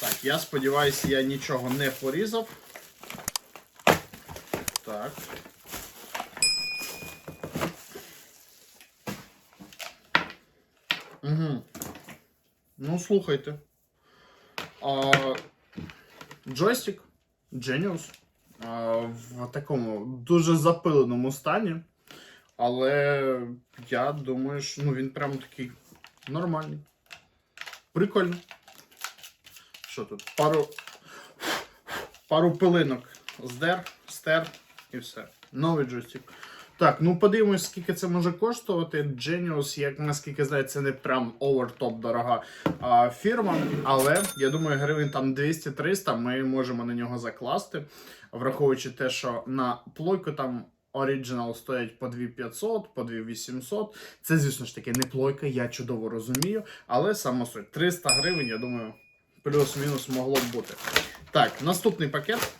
Так, я сподіваюся, я нічого не порізав. Так. Угу. Ну, слухайте. А, джойстик Genius а, в такому дуже запиленому стані. Але я думаю, що ну, він прям такий нормальний. Прикольно. Що тут? Пару. Пару пилинок здер, стер і все. Новий джойстик. Так, ну подивимось, скільки це може коштувати. Genius, як наскільки це не прям овертоп дорога а, фірма. Але я думаю, гривень там 200-300 ми можемо на нього закласти, враховуючи те, що на плойку там. Оригінал стоять по 2500, по 2800. Це, звісно ж таки, не плойка, я чудово розумію. Але сама суть 300 гривень, я думаю, плюс-мінус могло б бути. Так, наступний пакет.